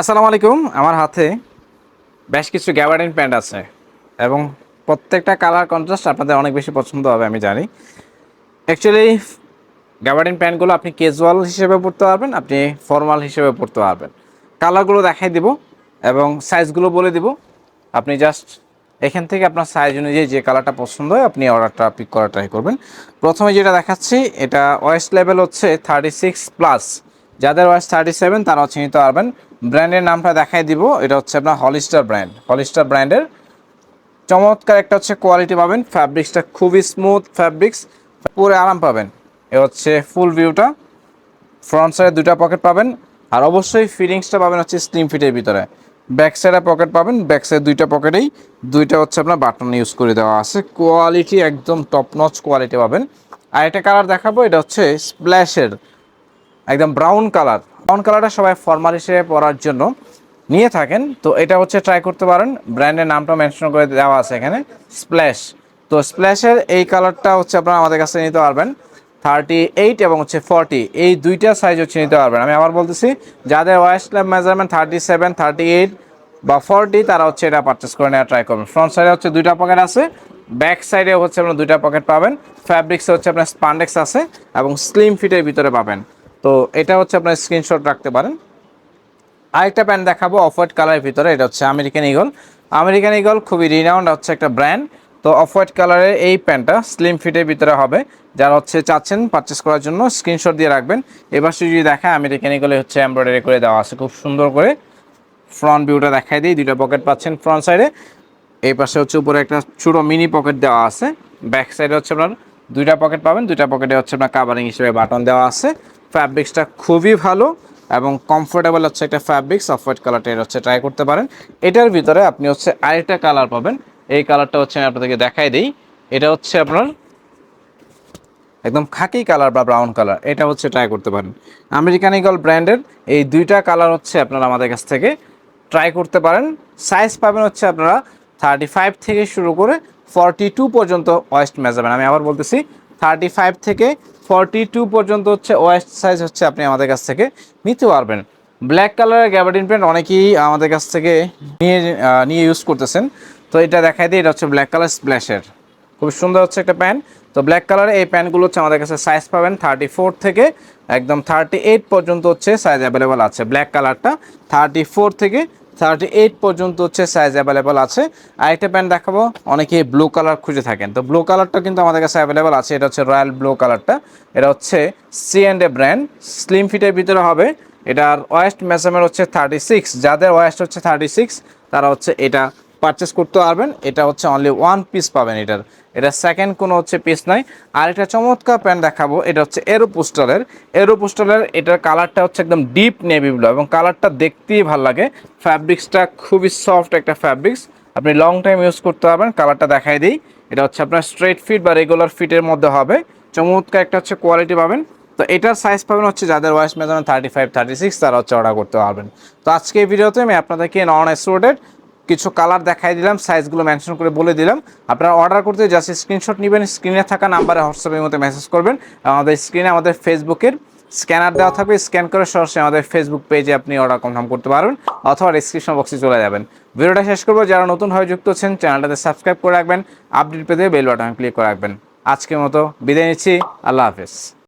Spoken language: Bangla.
আসসালামু আলাইকুম। আমার হাতে বেশ কিছু গ্যাবার্ডিন প্যান্ট আছে এবং প্রত্যেকটা কালার কন্ট্রাস্ট আপনাদের অনেক বেশি পছন্দ হবে, আমি জানি। অ্যাকচুয়ালি গ্যাবার্ডিন প্যান্টগুলো আপনি ক্যাজুয়াল হিসেবে পড়তে পারবেন, আপনি ফর্মাল হিসেবে পড়তে পারবেন। কালারগুলো দেখাই দিব এবং সাইজগুলো বলে দিব। আপনি জাস্ট এখান থেকে আপনার সাইজ অনুযায়ী যে কালারটা পছন্দ হয়, আপনি অর্ডারটা পিক করার ট্রাই করবেন। প্রথমে যেটা দেখাচ্ছি, এটা ওয়েস্ট লেভেল হচ্ছে থার্টি সিক্স প্লাস যাদের ওয়েস্ট থার্টি সেভেন তারা হচ্ছে নিতে পারবেন। ব্র্যান্ডের নামটা দেখাই দিব, এটা হচ্ছে আপনার হলিস্টার ব্র্যান্ড হলিস্টার ব্র্যান্ডের চমৎকার একটা হচ্ছে কোয়ালিটি পাবেন ফ্যাব্রিক্সটা খুবই স্মুথ ফ্যাব্রিক্স পুরো আরাম পাবেন। এ হচ্ছে ফুল ভিউটা ফ্রন্ট সাইডে দুইটা পকেট পাবেন, আর অবশ্যই ফিলিংসটা পাবেন হচ্ছে স্লিম ফিটের ভিতরে। ব্যাক সাইডে পকেট পাবেন ব্যাক সাইড দুইটা পকেটেই দুইটা হচ্ছে আপনার বাটন ইউজ করে দেওয়া আছে। কোয়ালিটি একদম টপ নচ কোয়ালিটি পাবেন। আর একটা কালার দেখাবো, এটা হচ্ছে স্প্ল্যাশের একদম ব্রাউন কালার ব্রাউন কালারটা সবাই ফর্মাল হিসেবে পরার জন্য নিয়ে থাকেন। তো এটা হচ্ছে ট্রাই করতে পারেন। ব্র্যান্ডের নামটা মেনশন করে দেওয়া আছে এখানে। স্প্ল্যাশ তো স্প্ল্যাশের এই কালারটা হচ্ছে আপনারা আমাদের কাছে নিতে পারবেন। থার্টি এইট এবং হচ্ছে ফর্টি এই দুইটা সাইজ হচ্ছে নিতে পারবেন। আমি আবার বলতেছি, যাদের waist lab measurement thirty seven thirty eight বা ফর্টি তারা হচ্ছে এটা পারচেস করে নেওয়া ট্রাই করবেন। ফ্রন্ট সাইডে হচ্ছে দুইটা পকেট আছে। ব্যাক সাইডে হচ্ছে আপনার দুইটা পকেট পাবেন। ফ্যাব্রিক্স হচ্ছে আপনার স্পান্ডেক্স আছে এবং স্লিম ফিটের ভিতরে পাবেন। তো এটা হচ্ছে আপনার স্ক্রিনশট রাখতে পারেন। আরেকটা প্যান্ট দেখাবো অফ হোয়াইট কালারের ভিতরে, এটা হচ্ছে আমেরিকান ইগল আমেরিকান ইগল খুবই রিনাউন্ড হচ্ছে একটা ব্র্যান্ড তো অফ হোয়াইট কালারের এই প্যান্টটা স্লিম ফিটের ভিতরে হবে। যারা হচ্ছে চাচ্ছেন পারচেস করার জন্য স্ক্রিনশট দিয়ে রাখবেন। এবার যদি দেখা আমেরিকান ইগলে হচ্ছে এমব্রয়ডারি করে দেওয়া আছে। খুব সুন্দর করে ফ্রন্ট ভিউটা দেখাই দিই। দুইটা পকেট পাচ্ছেন ফ্রন্ট সাইডে এই পাশে হচ্ছে উপরে একটা ছোটো মিনি পকেট দেওয়া আছে। ব্যাক সাইডে হচ্ছে আপনার দুইটা পকেট পাবেন। দুইটা পকেটে হচ্ছে আপনার কাভারিং হিসেবে বাটন দেওয়া আছে। ফ্যাব্রিক্সটা খুবই ভালো এবং কমফোর্টেবল হচ্ছে একটা ফ্যাব্রিক্স অফ হোয়াইট কালারটা এটা হচ্ছে ট্রাই করতে পারেন। এটার ভিতরে আপনি হচ্ছে আরেকটা কালার পাবেন। এই কালারটা হচ্ছে আমি আপনাদেরকে দেখাই দিই। এটা হচ্ছে আপনার একদম খাকি কালার বা ব্রাউন কালার এটা হচ্ছে ট্রাই করতে পারেন। আমেরিকান ইগল ব্র্যান্ডের এই দুইটা কালার হচ্ছে আপনারা আমাদের কাছ থেকে ট্রাই করতে পারেন। সাইজ পাবেন হচ্ছে আপনারা থার্টি ফাইভ থেকে শুরু করে ফর্টি টু পর্যন্ত ওয়েস্ট মেজাবেন আমি আবার বলতেছি থার্টি ফাইভ থেকে ফর্টি টু পর্যন্ত হচ্ছে ওয়েস্ট সাইজ হচ্ছে আপনি আমাদের কাছ থেকে নিতে পারবেন। ব্ল্যাক কালারের গ্যাবার্ডিন প্যান্ট অনেকেই আমাদের কাছ থেকে নিয়ে নিয়ে ইউজ করতেছেন। তো এটা দেখাই দিই, এটা হচ্ছে ব্ল্যাক কালার স্প্ল্যাশের খুব সুন্দর হচ্ছে একটা প্যান্ট। তো ব্ল্যাক কালারের এই প্যান্টগুলো হচ্ছে আমাদের কাছে সাইজ পাবেন থার্টি থেকে একদম থার্টি পর্যন্ত হচ্ছে সাইজ অ্যাভেলেবল আছে ব্ল্যাক কালারটা। থার্টি থেকে থার্টি এইট পর্যন্ত হচ্ছে সাইজ অ্যাভেলেবল আছে। আরেকটা প্যান্ট দেখাবো অনেকে ব্লু কালার খুঁজে থাকেন। তো ব্লু কালারটা কিন্তু আমাদের কাছে অ্যাভেলেবল আছে, এটা হচ্ছে রয়্যাল ব্লু কালারটা এটা হচ্ছে C and A brand slim ফিটের ভিতরে হবে। এটার ওয়েস্ট মেজারমেন্ট হচ্ছে থার্টি সিক্স যাদের ওয়েস্ট হচ্ছে থার্টি সিক্স তারা হচ্ছে এটা পারচেস করতে পারবেন। এটা হচ্ছে অনলি ওয়ান পিস পাবেন এটার। এটা সেকেন্ড কোনো হচ্ছে পিস নাই আর এটা চমৎকার প্যান্ট দেখাবো। এটা হচ্ছে এরো পোস্টালের এরো পোস্টালের এটার কালারটা হচ্ছে একদম ডিপ নেভি ব্লু এবং কালারটা দেখতেই ভালো লাগে। ফ্যাব্রিক্সটা খুবই সফট একটা ফ্যাব্রিক্স আপনি লং টাইম ইউজ করতে পারবেন। কালারটা দেখাই দিই। এটা হচ্ছে আপনার স্ট্রেট ফিট বা রেগুলার ফিটের মধ্যে হবে। চমৎকার একটা হচ্ছে কোয়ালিটি পাবেন। তো এটার সাইজ পাবেন হচ্ছে যাদের waist measurement thirty five thirty six তারা হচ্ছে অর্ডার করতে পারবেন। তো আজকে এই ভিডিওতে আমি আপনাদেরকে নন এক্সরোডেড কিছু কালার দেখাই দিলাম সাইজগুলো মেনশন করে বলে দিলাম। আপনারা অর্ডার করতে জাস্ট স্ক্রিনশট নেবেন স্ক্রিনে থাকা নাম্বারে হোয়াটসঅ্যাপের মধ্যে মেসেজ করবেন। আমাদের স্ক্রিনে আমাদের ফেসবুকের স্ক্যানার দেওয়া থাকবে স্ক্যান করে সরাসরি আমাদের ফেসবুক পেজে আপনি অর্ডার কনফার্ম করতে পারবেন, অথবা ডিসক্রিপশন বক্সে চলে যাবেন। ভিডিওটা শেষ করব, যারা নতুনভাবে যুক্ত হচ্ছেন চ্যানেলটাতে সাবস্ক্রাইব করে রাখবেন আপডেট পেতে বেল বাটন ক্লিক করে রাখবেন। আজকের মতো বিদায় নিচ্ছি, আল্লাহ হাফেজ।